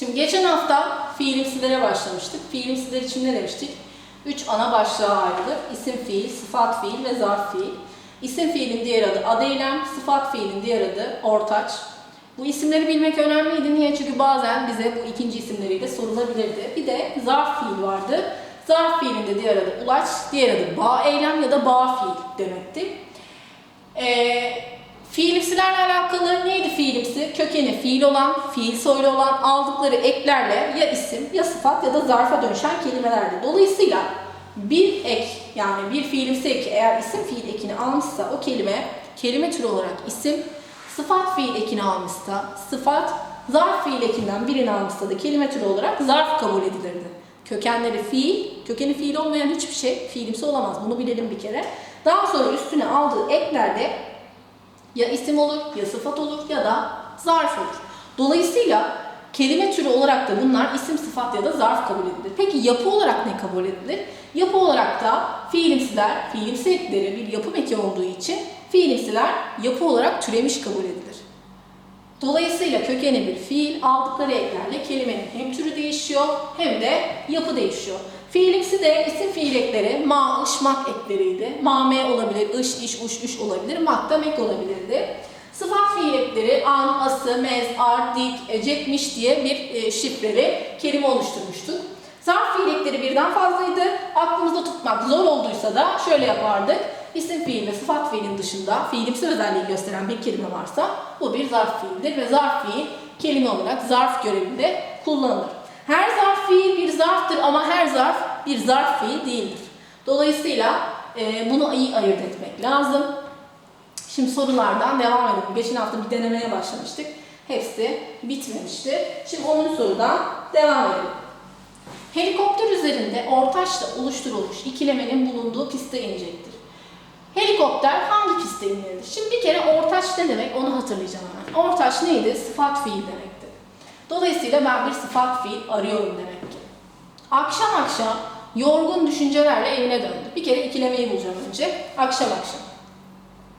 Şimdi geçen hafta fiilimsilere başlamıştık. Fiilimsiler için ne demiştik? Üç ana başlığa ayrılır. İsim fiil, sıfat fiil ve zarf fiil. İsim fiilin diğer adı ad eylem, sıfat fiilin diğer adı ortaç. Bu isimleri bilmek önemliydi. Niye? Çünkü bazen bize bu ikinci isimleriyle sorulabilirdi. Bir de zarf fiil vardı. Zarf fiilin de diğer adı ulaç, diğer adı bağ eylem ya da bağ fiil demekti. Ee, fiilimsilerle alakalı neydi fiilimsi? Kökeni fiil olan, fiil soylu olan aldıkları eklerle ya isim ya sıfat ya da zarfa dönüşen kelimelerdi. Dolayısıyla bir ek yani bir fiilimsi eki eğer isim fiil ekini almışsa o kelime kelime türü olarak isim, sıfat fiil ekini almışsa sıfat, zarf fiil ekinden birini almışsa da kelime türü olarak zarf kabul edilirdi. Kökenleri fiil, kökeni fiil olmayan hiçbir şey fiilimsi olamaz. Bunu bilelim bir kere. Daha sonra üstüne aldığı eklerde ya isim olur, ya sıfat olur ya da zarf olur. Dolayısıyla kelime türü olarak da bunlar isim, sıfat ya da zarf kabul edilir. Peki yapı olarak ne kabul edilir? Yapı olarak da fiilimsiler, fiilimsi ekleri bir yapım eki olduğu için fiilimsiler yapı olarak türemiş kabul edilir. Dolayısıyla kökeni bir fiil aldıkları eklerle kelimenin hem türü değişiyor hem de yapı değişiyor. Fiilimsi de isim fiil ekleri ma, ış, mak ekleriydi. Ma, me olabilir, ış, iş, uş, üş olabilir, mak da mek olabilirdi. Sıfat fiil ekleri an, ası, mez, ar, dik, ecekmiş diye bir e, şifreli kelime oluşturmuştuk. Zarf fiil ekleri birden fazlaydı. Aklımızda tutmak zor olduysa da şöyle yapardık. İsim fiil ve sıfat fiilin dışında fiilimsi özelliği gösteren bir kelime varsa bu bir zarf fiildir ve zarf fiil kelime olarak zarf görevinde kullanılır. Her zarf fiil bir zarftır ama her zarf bir zarf fiil değildir. Dolayısıyla e, bunu iyi ayırt etmek lazım. Şimdi sorulardan devam edelim. Geçen hafta bir denemeye başlamıştık. Hepsi bitmemişti. Şimdi 10. sorudan devam edelim. Helikopter üzerinde ortaçla oluşturulmuş ikilemenin bulunduğu piste inecektir. Helikopter hangi piste inirdi? Şimdi bir kere ortaç ne demek onu hatırlayacağım hemen. Ortaç neydi? Sıfat fiil demekti. Dolayısıyla ben bir sıfat fiil arıyorum demek ki. Akşam akşam yorgun düşüncelerle evine döndü. Bir kere ikilemeyi bulacağım önce. Akşam akşam.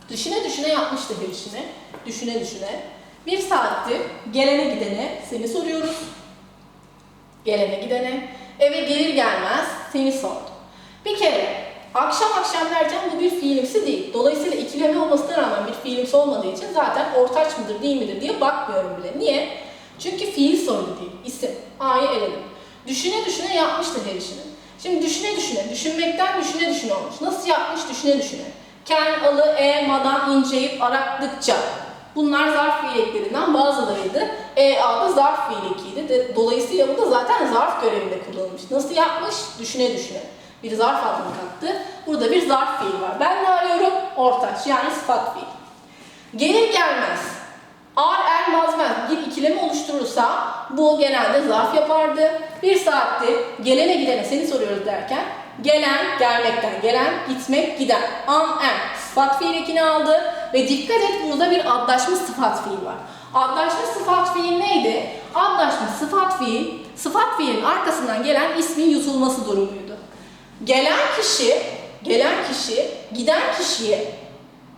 Düşüne düşüne yapmıştı bir işini. Düşüne düşüne. Bir saatti gelene gidene seni soruyoruz. Gelene gidene. Eve gelir gelmez seni sordu. Bir kere akşam akşam derken bu bir fiilimsi değil. Dolayısıyla ikileme olmasına rağmen bir fiilimsi olmadığı için zaten ortaç mıdır değil midir diye bakmıyorum bile. Niye? Çünkü fiil sorunu değil. İsim. A'yı eledim. Düşüne düşüne yapmıştı her işini. Şimdi düşüne düşüne, düşünmekten düşüne düşüne olmuş. Nasıl yapmış düşüne düşüne. Ken, alı, e, madan, inceyip, arattıkça. Bunlar zarf fiil eklerinden bazılarıydı. E, A da zarf fiil ekiydi. De- Dolayısıyla bu da zaten zarf görevinde kullanılmış. Nasıl yapmış? Düşüne düşüne. Bir zarf adını kattı. Burada bir zarf fiil var. Ben ne arıyorum? Ortaç yani sıfat fiil. Gelir gelmez. Ar er mazmez bir ikileme oluşturursa bu genelde zarf yapardı. Bir saatti gelene gidene seni soruyoruz derken gelen gelmekten gelen gitmek giden an en sıfat fiil aldı ve dikkat et burada bir adlaşma sıfat fiil var. Adlaşma sıfat fiil neydi? Adlaşma sıfat fiil sıfat fiilin arkasından gelen ismin yutulması durumuydu. Gelen kişi gelen kişi giden kişiye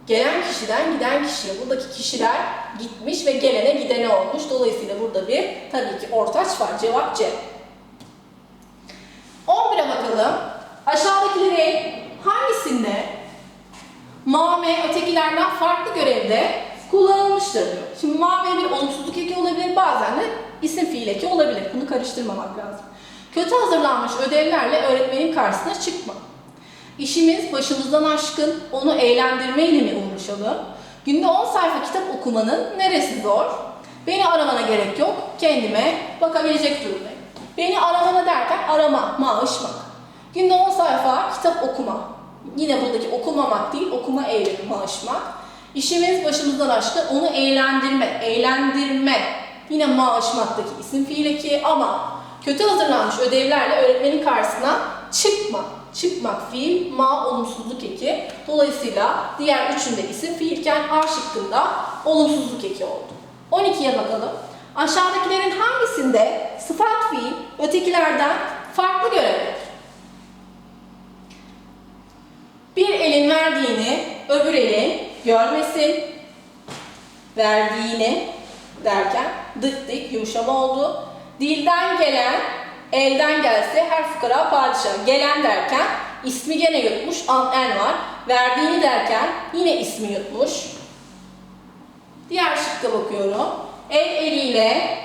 Gelen kişiden giden kişiye, buradaki kişiler gitmiş ve gelene gidene olmuş. Dolayısıyla burada bir tabii ki ortaç var. Cevap C. 11'e bakalım. Aşağıdakileri hangisinde mame ötekilerden farklı görevde kullanılmıştır diyor. Şimdi mame bir olumsuzluk eki olabilir, bazen de isim fiil eki olabilir. Bunu karıştırmamak lazım. Kötü hazırlanmış ödevlerle öğretmenin karşısına çıkma. İşimiz başımızdan aşkın, onu eğlendirmeyle mi uğraşalım? Günde 10 sayfa kitap okumanın neresi zor? Beni aramana gerek yok, kendime bakabilecek durumdayım. Beni aramana derken arama, maaşmak. Günde 10 sayfa kitap okuma. Yine buradaki okumamak değil, okuma eylemi, maaşmak. İşimiz başımızdan aşkın, onu eğlendirme, eğlendirme. Yine maaşmaktaki isim fiil eki ama kötü hazırlanmış ödevlerle öğretmenin karşısına çıkma. Çıkmak fiil, ma olumsuzluk eki. Dolayısıyla diğer üçünde isim fiilken A şıkkında olumsuzluk eki oldu. 12'ye bakalım. Aşağıdakilerin hangisinde sıfat fiil ötekilerden farklı görevlidir? Bir elin verdiğini öbür elin görmesin. Verdiğini derken dık dık yumuşama oldu. Dilden gelen, elden gelse her fukara padişah. Gelen derken ismi gene yutmuş, an en var. Verdiğini derken yine ismi yutmuş. Diğer şıkka bakıyorum. El eliyle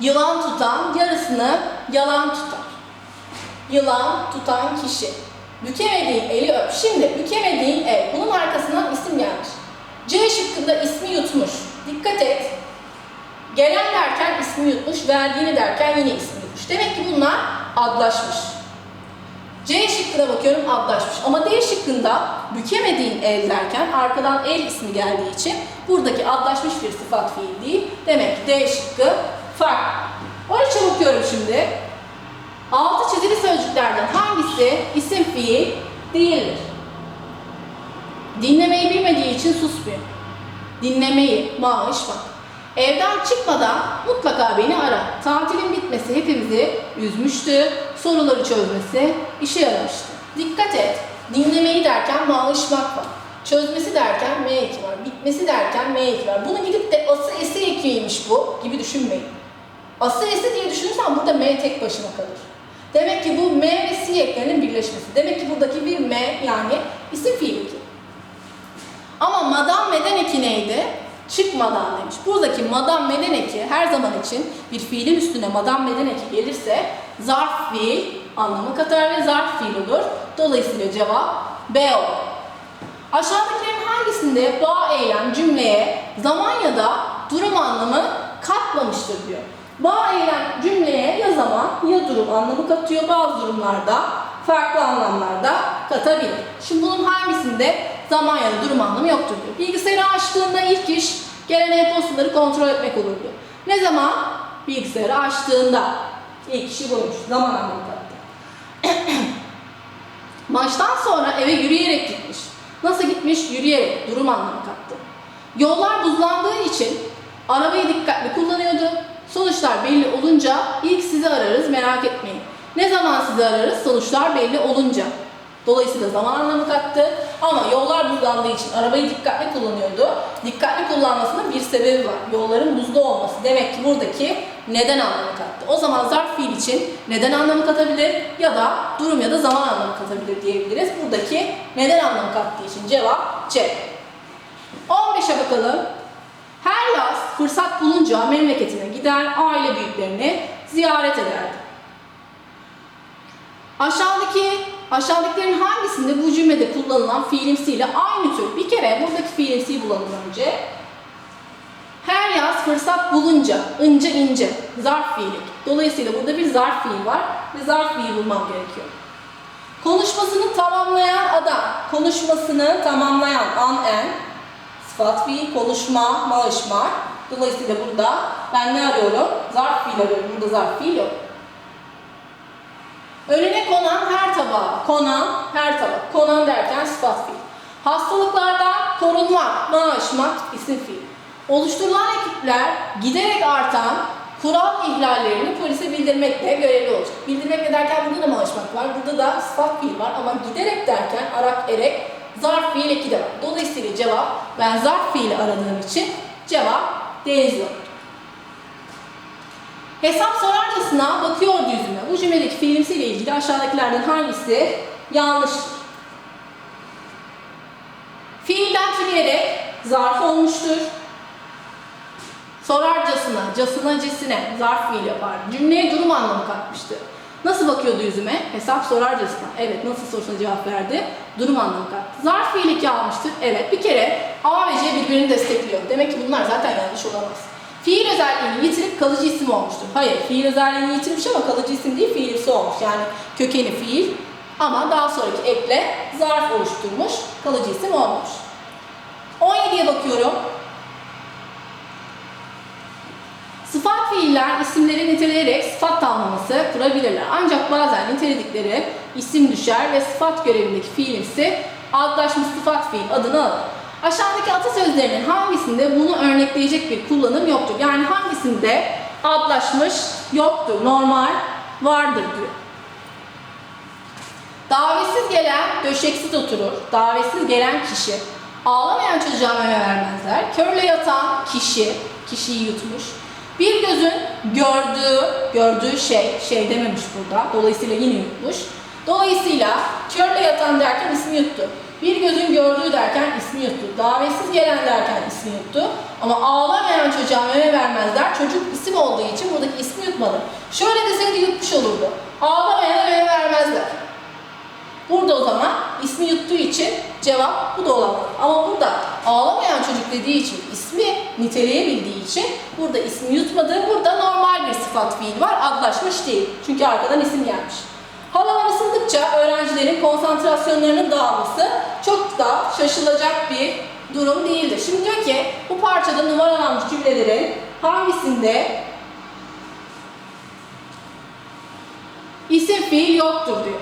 yılan tutan yarısını yalan tutar. Yılan tutan kişi. Bükemediğin eli öp. Şimdi bükemediğin el. Bunun arkasından isim gelmiş. C şıkkında ismi yutmuş. Dikkat et. Gelen derken ismi yutmuş, verdiğini derken yine ismi yutmuş. Demek ki bunlar adlaşmış. C şıkkına bakıyorum adlaşmış. Ama D şıkkında bükemediğin el derken arkadan el ismi geldiği için buradaki adlaşmış bir sıfat fiil değil. Demek ki D şıkkı farklı. O içe bakıyorum şimdi. Altı çizili sözcüklerden hangisi isim fiil değildir? Dinlemeyi bilmediği için susmuyor. Dinlemeyi, maaş bak. Evden çıkmadan mutlaka beni ara. Tatilin bitmesi hepimizi üzmüştü. Soruları çözmesi işe yaramıştı. Dikkat et. Dinlemeyi derken maaşmak var. Çözmesi derken M eki var. Bitmesi derken M eki var. Bunu gidip de ası esi ekiymiş bu gibi düşünmeyin. Ası esi diye düşünürsen burada M tek başına kalır. Demek ki bu M ve C eklerinin birleşmesi. Demek ki buradaki bir M yani isim fiil eki. Ama madam meden eki neydi? Çıkmadan demiş. Buradaki madam meden eki her zaman için bir fiilin üstüne madam meden eki gelirse zarf fiil anlamı katar ve zarf fiil olur. Dolayısıyla cevap B olur. Aşağıdakilerin hangisinde bağ eylem cümleye zaman ya da durum anlamı katmamıştır diyor. Bağ eylem cümleye ya zaman ya durum anlamı katıyor. Bazı durumlarda farklı anlamlarda katabilir. Şimdi bunun hangisinde zaman ya da durum anlamı yoktur diyor. Bilgisayarı açtığında ilk iş gelen e-postaları kontrol etmek olurdu. Ne zaman? Bilgisayarı açtığında. İlk işi buymuş. Zaman anlamı. Maçtan sonra eve yürüyerek gitmiş. Nasıl gitmiş? Yürüyerek. Durum anlamı kattı. Yollar buzlandığı için arabayı dikkatli kullanıyordu. Sonuçlar belli olunca ilk sizi ararız merak etmeyin. Ne zaman sizi ararız? Sonuçlar belli olunca. Dolayısıyla zaman anlamı kattı. Ama yollar buzlandığı için arabayı dikkatli kullanıyordu. Dikkatli kullanmasının bir sebebi var. Yolların buzlu olması. Demek ki buradaki neden anlamı kattı. O zaman zarf fiil için neden anlamı katabilir ya da durum ya da zaman anlamı katabilir diyebiliriz. Buradaki neden anlamı kattığı için cevap C. 15'e bakalım. Her yaz fırsat bulunca memleketine gider, aile büyüklerini ziyaret ederdi. Aşağıdaki aşağıdakilerin hangisinde bu cümlede kullanılan fiilimsiyle aynı tür? Bir kere buradaki fiilimsiyi bulalım önce. Her yaz fırsat bulunca, ince ince, zarf fiili. Dolayısıyla burada bir zarf fiil var ve zarf fiil bulmam gerekiyor. Konuşmasını tamamlayan adam, konuşmasını tamamlayan an en, sıfat fiil, konuşma, malışma. Dolayısıyla burada ben ne arıyorum? Zarf fiil arıyorum. Burada zarf fiil yok. Önüne konan her tabağa, konan her tabak. Konan derken sıfat fiil. Hastalıklardan korunmak, maaşmak isim fiil. Oluşturulan ekipler giderek artan kural ihlallerini polise bildirmekle görevli olacak. Bildirmekle derken burada da maaşmak var, burada da sıfat fiil var ama giderek derken arak erek zarf fiil eki var. Dolayısıyla cevap ben zarf fiili aradığım için cevap olur. Hesap sorarcasına bakıyordu yüzüme. Bu cümledeki fiilimsiyle ilgili aşağıdakilerden hangisi yanlıştır? Fiilden türeyerek zarf olmuştur. Sorarcasına, casına, cisine zarf fiil yapar. Cümleye durum anlamı katmıştı. Nasıl bakıyordu yüzüme? Hesap sorarcasına. Evet, nasıl sorusuna cevap verdi? Durum anlamı kattı. Zarf fiil eki almıştır. Evet, bir kere A ve C birbirini destekliyor. Demek ki bunlar zaten yanlış olamaz. Fiil özelliğini yitirip kalıcı isim olmuştur. Hayır, fiil özelliğini yitirmiş ama kalıcı isim değil, fiilimsi olmuş. Yani kökeni fiil ama daha sonraki ekle zarf oluşturmuş, kalıcı isim olmuş. 17'ye bakıyorum. Sıfat fiiller isimleri niteleyerek sıfat tamlaması kurabilirler. Ancak bazen niteledikleri isim düşer ve sıfat görevindeki fiilimsi adlaşmış sıfat fiil adını alır. Aşağıdaki atasözlerinin hangisinde bunu örnekleyecek bir kullanım yoktur? Yani hangisinde adlaşmış yoktur, normal vardır diyor. Davetsiz gelen döşeksiz oturur. Davetsiz gelen kişi. Ağlamayan çocuğa meme vermezler. Körle yatan kişi, kişiyi yutmuş. Bir gözün gördüğü, gördüğü şey, şey dememiş burada. Dolayısıyla yine yutmuş. Dolayısıyla körle yatan derken ismi yuttu. Bir gözün gördüğü derken ismi yuttu. Davetsiz gelen derken ismi yuttu. Ama ağlamayan çocuğa meme vermezler. Çocuk isim olduğu için buradaki ismi yutmadı. Şöyle deseydi yutmuş olurdu. Ağlamayana meme vermezler. Burada o zaman ismi yuttuğu için cevap bu da olamaz. Ama burada ağlamayan çocuk dediği için ismi niteleyebildiği için burada ismi yutmadı. Burada normal bir sıfat fiil var. Adlaşmış değil. Çünkü arkadan isim gelmiş. Havalar ısındıkça öğrencilerin konsantrasyonlarının dağılması çok da şaşılacak bir durum değildir. Şimdi diyor ki bu parçada numaralanmış cümlelerin hangisinde isim fiil yoktur diyor.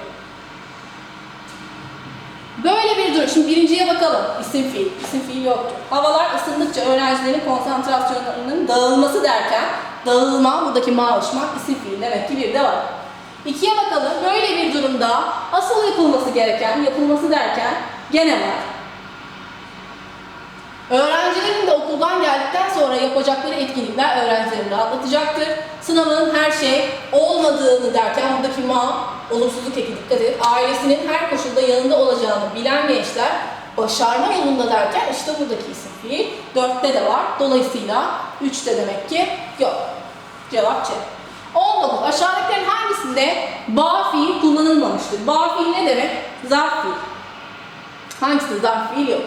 Böyle bir durum. Şimdi birinciye bakalım. İsim fiil. İsim fiil yoktur. Havalar ısındıkça öğrencilerin konsantrasyonlarının dağılması derken dağılma, buradaki maaşmak isim fiil demek ki bir de var. İkiye bakalım. Böyle bir durumda asıl yapılması gereken, yapılması derken gene var. Öğrencilerin de okuldan geldikten sonra yapacakları etkinlikler öğrencileri rahatlatacaktır. Sınavın her şey olmadığını derken buradaki ma, olumsuzluk eki dikkat et. Ailesinin her koşulda yanında olacağını bilen gençler başarma yolunda derken işte buradaki isim fiil. Dörtte de var. Dolayısıyla üçte demek ki yok. Cevap C. 19. Aşağıdakilerin hangisinde ba fiil kullanılmamıştır? Ba fiil ne demek? Zarf fiil. Hangisinde zarf fiil yok?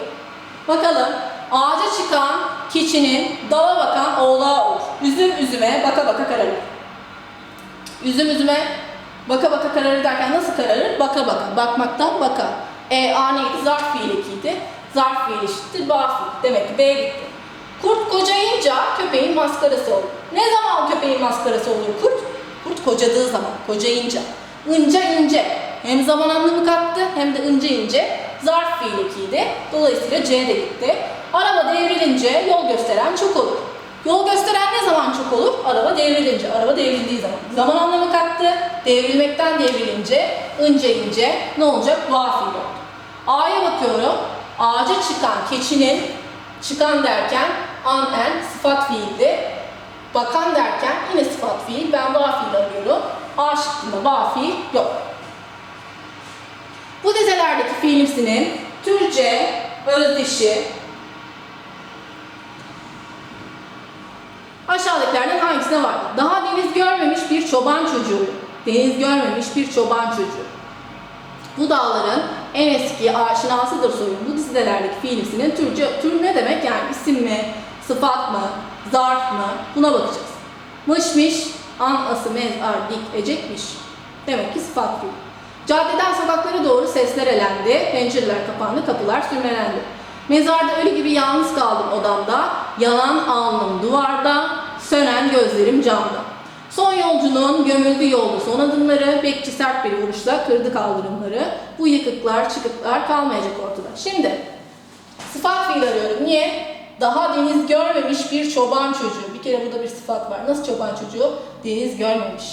Bakalım. Ağaca çıkan keçinin dala bakan oğlağı olur. Üzüm üzüme baka baka kararır. Üzüm üzüme baka baka kararır derken nasıl kararır? Baka baka. Bakmaktan baka. E, A neydi? Zarf fiil ekiydi. Zarf fiil eşittir ba fiil. Demek ki B gitti. Kurt kocayınca köpeğin maskarası olur. Ne zaman köpeğin maskarası olur kurt? Kurt kocadığı zaman, kocayınca. Ince ince. Hem zaman anlamı kattı hem de ince ince zarf fiil ekiydi. Dolayısıyla C de gitti. Araba devrilince yol gösteren çok olur. Yol gösteren ne zaman çok olur? Araba devrilince. Araba devrildiği zaman. Zaman anlamı kattı. Devrilmekten devrilince ince ince ne olacak? Va fiil oldu. A'ya bakıyorum. Ağaca çıkan keçinin çıkan derken an en sıfat fiildi. Bakan derken yine sıfat fiil. Ben va fiil arıyorum. A şıkkında fiil yok. Bu dizelerdeki fiilimsinin Türkçe özdeşi aşağıdakilerden hangisine var? Daha deniz görmemiş bir çoban çocuğu. Deniz görmemiş bir çoban çocuğu. Bu dağların en eski aşinasıdır soyun. Bu dizelerdeki fiilimsinin Türkçe, tür ne demek? Yani isim mi, sıfat mı, zarf mı? Buna bakacağız. Mışmış, an, ası, mez, ar, dik, ecekmiş. Demek ki sıfat fiil. Caddeden sokaklara doğru sesler elendi, pencereler kapandı, kapılar sürmelendi. Mezarda ölü gibi yalnız kaldım odamda, yanan alnım duvarda, sönen gözlerim camda. Son yolcunun gömüldü yolda son adımları, bekçi sert bir vuruşla kırdı kaldırımları. Bu yıkıklar, çıkıklar kalmayacak ortada. Şimdi, sıfat fiil arıyorum. Niye? Daha deniz görmemiş bir çoban çocuğu. Bir kere burada bir sıfat var. Nasıl çoban çocuğu? Deniz görmemiş.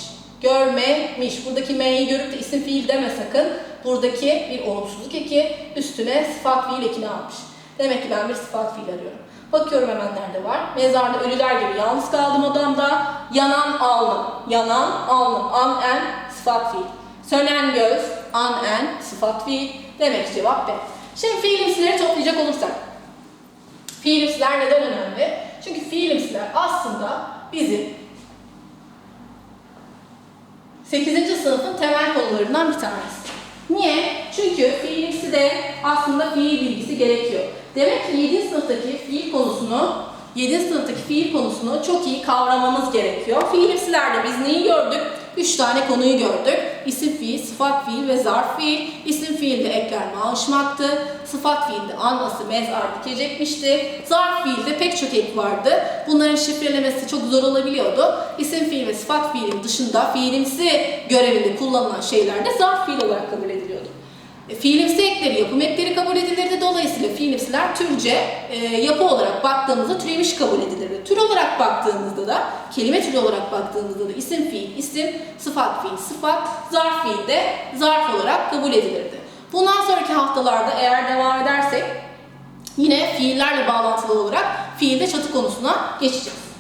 Görmemiş. Buradaki M'yi görüp de isim fiil deme sakın. Buradaki bir olumsuzluk eki üstüne sıfat fiil ekini almış. Demek ki ben bir sıfat fiil arıyorum. Bakıyorum hemen nerede var. Mezarda ölüler gibi yalnız kaldım odamda. Yanan alnım. Yanan alnım. An en sıfat fiil. Sönen göz. An en sıfat fiil. Demek cevap B. Şimdi fiilimsileri toplayacak olursak. Fiilimsiler neden önemli? Çünkü fiilimsiler aslında bizim 8. sınıfın temel konularından bir tanesi. Niye? Çünkü fiilimsi de aslında fiil bilgisi gerekiyor. Demek ki 7. sınıftaki fiil konusunu 7. sınıftaki fiil konusunu çok iyi kavramamız gerekiyor. Fiilimsilerde biz neyi gördük? 3 tane konuyu gördük. İsim fiil, sıfat fiil ve zarf fiil. İsim fiilde ekler maaşmaktı. Sıfat fiilde anlası mezar dikecekmişti. Zarf fiilde pek çok ek vardı. Bunların şifrelemesi çok zor olabiliyordu. İsim fiil ve sıfat fiilin dışında fiilimsi görevinde kullanılan şeyler de zarf fiil olarak kabul ediliyordu. E, Fiilimsi ekleri, yapım ekleri kabul edilirdi. Dolayısıyla fiilimsiler türce e, yapı olarak baktığımızda türemiş kabul edilirdi. Tür olarak baktığımızda da, kelime türü olarak baktığımızda da isim fiil, isim, sıfat fiil, sıfat, zarf fiil de zarf olarak kabul edilirdi. Bundan sonraki haftalarda eğer devam edersek yine fiillerle bağlantılı olarak fiilde çatı konusuna geçeceğiz.